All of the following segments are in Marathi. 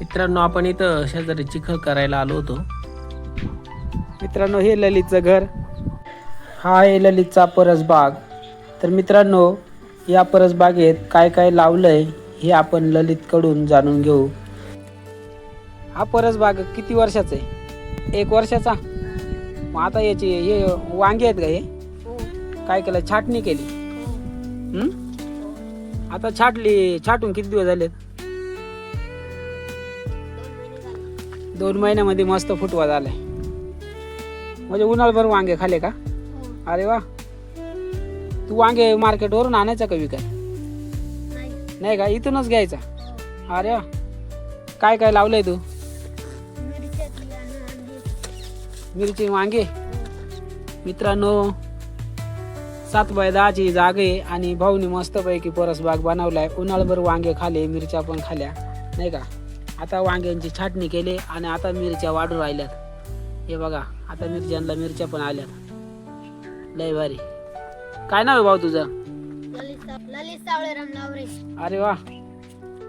मित्रांनो आपण इथं शेजारी चिखल करायला आलो होतो. मित्रांनो हे ललितचं घर. हा आहे ललितचा परसबाग. तर मित्रांनो या परसबागेत काय काय लावलंय हे आपण ललितकडून जाणून घेऊ. हा परसबाग किती वर्षाचा आहे? एक वर्षाचा? मग आता याची हे वांगे आहेत का हे? काय केलं? छाटणी केली. हं? आता छाटली छाटून किती दिवस झालेत? दोन महिन्यामध्ये मस्त फुटवा झालाय. म्हणजे उन्हाळभर वांगे खाले का? अरे वा. तू वांगे मार्केटवरून आणायचा का विकत नाही. का? इथूनच घ्यायचा. अरे वा. काय काय लावलंय तू? मिरची वांगे. मित्रांनो सात बाय दहाची जागा आणि भाऊनी मस्तपैकी परसबाग बनवलाय. उन्हाळभर वांगे खाले मिरच्या पण खाल्या. नाही का? आता वांग्यांची छाटणी केली आणि आता मिरच्या वाढू राहिल्यात. हे बघा आता मिरच्यांना मिरच्या पण आल्यात. लय भारी. काय नाव आहे भाऊ तुझं? ललित ललित सावळेराम नावरे. अरे वा.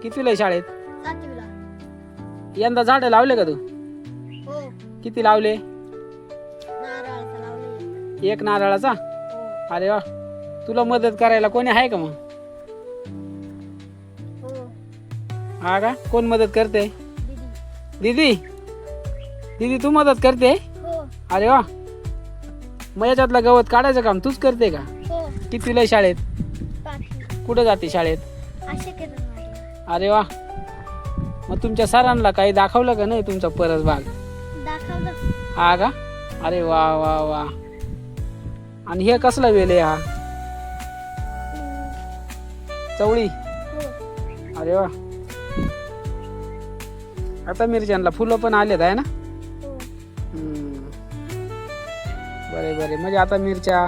कितीला आहे शाळेत? सातवीला. यंदा झाडं लावले का तू? हो. किती लावले? नारळाचा लावले एक नारळाचा? हो. अरे वा. तुला मदत करायला कोणी आहे का मग? हा का? कोण मदत करते? दीदी. दीदी तू मदत करते? हो. अरे वा. मग याच्यातलं गवत काढायचं काम तूच करते का? हो. कितीला आहे शाळेत? कुठं जाते शाळेत? अरे वा. मग तुमच्या सरांना काही दाखवलं का नाही तुमचा परस भाग? हा का? अरे वा वा वा. आणि हे कसला वेल आहे हा? चवळी. हो. अरे वा. आता मिरच्यांना फुलं पण आलेत आहे ना? हो. बरे बरे. म्हणजे आता मिरच्या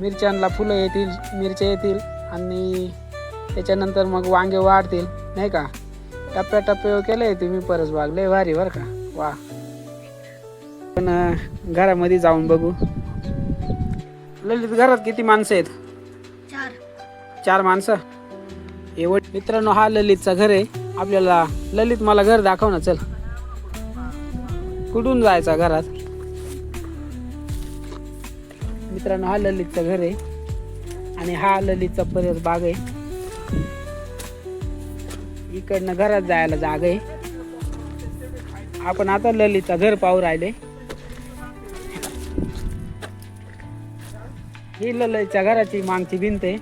मिरच्यांना फुलं येतील मिरच्या येतील आणि त्याच्यानंतर मग वांगे वाढतील नाही का? टप्प्या टप्प्यावर केलंय तुम्ही परस बाग. लय भारी बरं का? वा. पण घरामध्ये जाऊन बघू. ललित घरात किती माणसं आहेत? चार. चार माणसं? एवढ मित्रांनो हा ललितचा घर आहे. आपल्याला ललित मला घर दाखव ना चल. कुठून जायचा घरात? मित्रांनो हा ललितचं घर आहे आणि हा ललितचा परत बाग आहे. इकडनं घरात जायला जागा आहे. आपण आता ललितचा घर पाहू राहिले. ही ललितच्या घराची मागची भिंत आहे.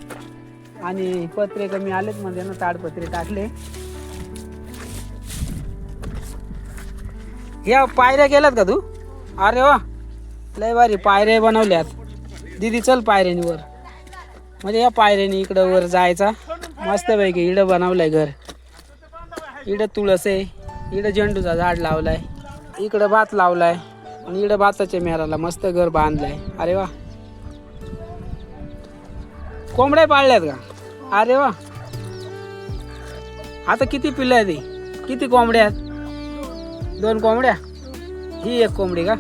आणि पत्रे कमी आलेत म्हणजे ना ताडपत्रे टाकले. या पायऱ्या केल्यात का तू? अरे वा. लय भारी पायऱ्या बनवल्यात. दीदी चल पायऱ्यानी वर. म्हणजे या पायऱ्यानी इकडं वर जायचा. मस्तपैकी इडं बनवलंय घर. इडं तुळस आहे. इडं झेंडूचा झाड लावलाय. इकडं भात लावलाय. आणि इडं भाताच्या मेराला मस्त घर बांधलंय. अरे वा. कोंबड्या पाळल्यात का? अरे वा. आता किती पिल्लं आहेत ही? किती कोंबड्या आहेत? दोन कोंबड्या? ही एक कोंबडी का?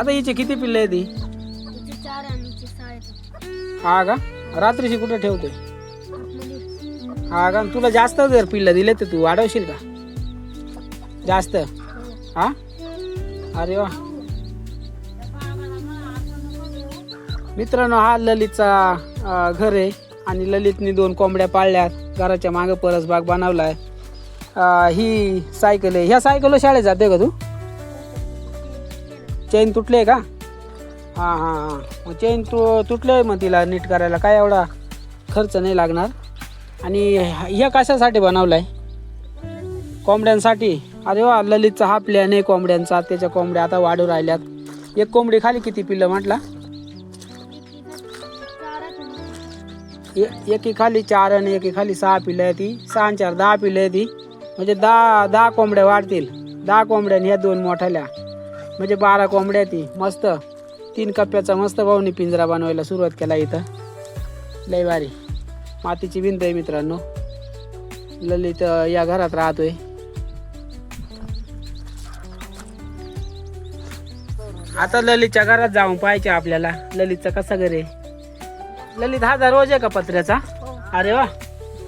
आता हिचे किती पिल्लं आहेत ही? तिचे चार आणि तिचे साडे हा का? रात्रीची कुठे ठेवतोय हा का? तुला जास्त जर पिल्लं दिले तर तू वाढवशील का? जास्त? हा? अरे वा. मित्रांनो हा ललितचा अं, घर आहे आणि ललितनी दोन कोंबड्या पाळल्यात. घराच्या मागे परसबाग बनवलाय. अं, ही सायकल आहे. ह्या सायकलवर शाळेत जाते का तू? चेन तुटले का? हां हां हां. मग चेन तु तुटले मग तिला नीट करायला. काय एवढा खर्च नाही लागणार. आणि ह्या कशासाठी बनवलाय? कोंबड्यांसाठी? अरे वा ललितचा हा प्लॅन आहे कोंबड्यांचा. त्याच्या कोंबड्या आता वाढू राहिल्यात. एक कोंबडी खाली किती पिल्लं म्हटला? ए- एकी खाली चार आणि एकी खाली सहा पिल्लं आहे ती. सहा आणि चार दहा पिल्लं आहे ती. म्हणजे दहा दहा कोंबड्या वाढतील. दहा कोंबड्या ह्या दोन मोठ्याल्या. म्हणजे बारा कोंबड्या ती मस्त. तीन कप्प्याचा मस्त भाऊनी पिंजरा बनवायला सुरुवात केला इथं. लय भारी. मातीची भिंत आहे मित्रांनो. ललित या घरात राहतोय. आता ललितच्या घरात जाऊन पाहायचे आपल्याला. ललितचा कसा घर आहे? ललित हा दरवाजा आहे का पत्र्याचा? हो. अरे वा.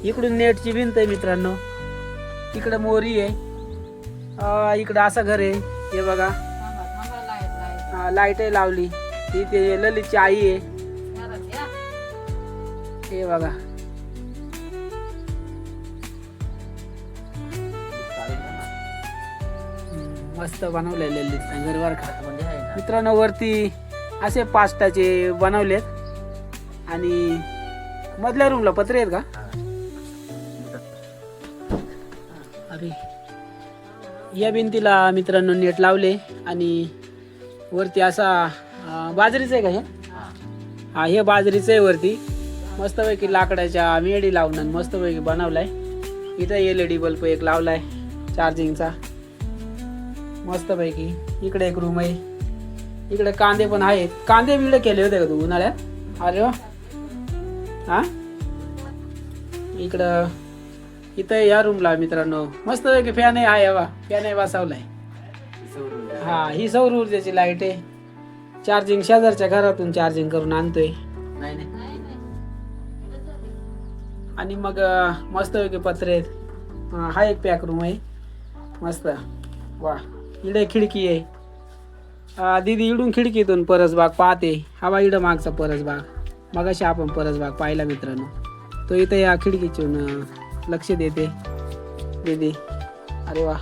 इकडून नेटची भिंत आहे मित्रांनो. तिकडे मोरी आहे. इकडं असं घर आहे. हे बघा. लाइट आहे लावली. ती ते ललितची आई आहे. हे बघा. मस्त बनवले ललित. घरवर खात म्हणजे मित्रांनो वरती असे पास्टाचे बनवलेत. आणि मधल्या रूमला पत्रे आहेत का? अरे या भिंतीला मित्रांनो नेट लावले आणि वरती असा बाजरीचं आहे का हे? हा हे बाजरीचं आहे वरती. मस्तपैकी लाकडाच्या मेडी लावून आणि मस्तपैकी बनवलाय. इथं एल ई डी बल्ब एक लावलाय चार्जिंगचा मस्तपैकी. इकडे एक रूम आहे. इकडे कांदे पण आहेत. कांदे बिडे केले होते का तू उन्हाळ्यात? अरे वा. हा? इकडं इथं या रूमला मित्रांनो. मस्तपैकी फॅन आहे हा यावा फॅन आहे बसवलाय. हा ही सौर ऊर्जेची लाइट आहे. चार्जिंग शेजारच्या घरातून चार्जिंग करून आणतोय. आणि मग अं, मस्तपैकी पत्रे आहेत. हा एक पॅक रूम आहे. मस्त. वा इकडे खिडकी आहे. दीदी इडून खिडकीतून परसबाग पाहते. हा बा इडं मागचा परसबाग. मगाशी आपण परसबाग पाहिला मित्रांनो. तो इथं या खिडकीतून लक्ष देते. दीदी. अरे वा.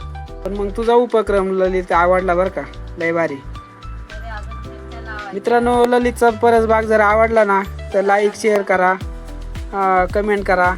पण मग तुझा उपक्रम ललित आवडला बरं का? लय भारी. मित्रांनो ललितचा परसबाग जर आवडला ना तर लाईक शेअर करा. कमेंट करा.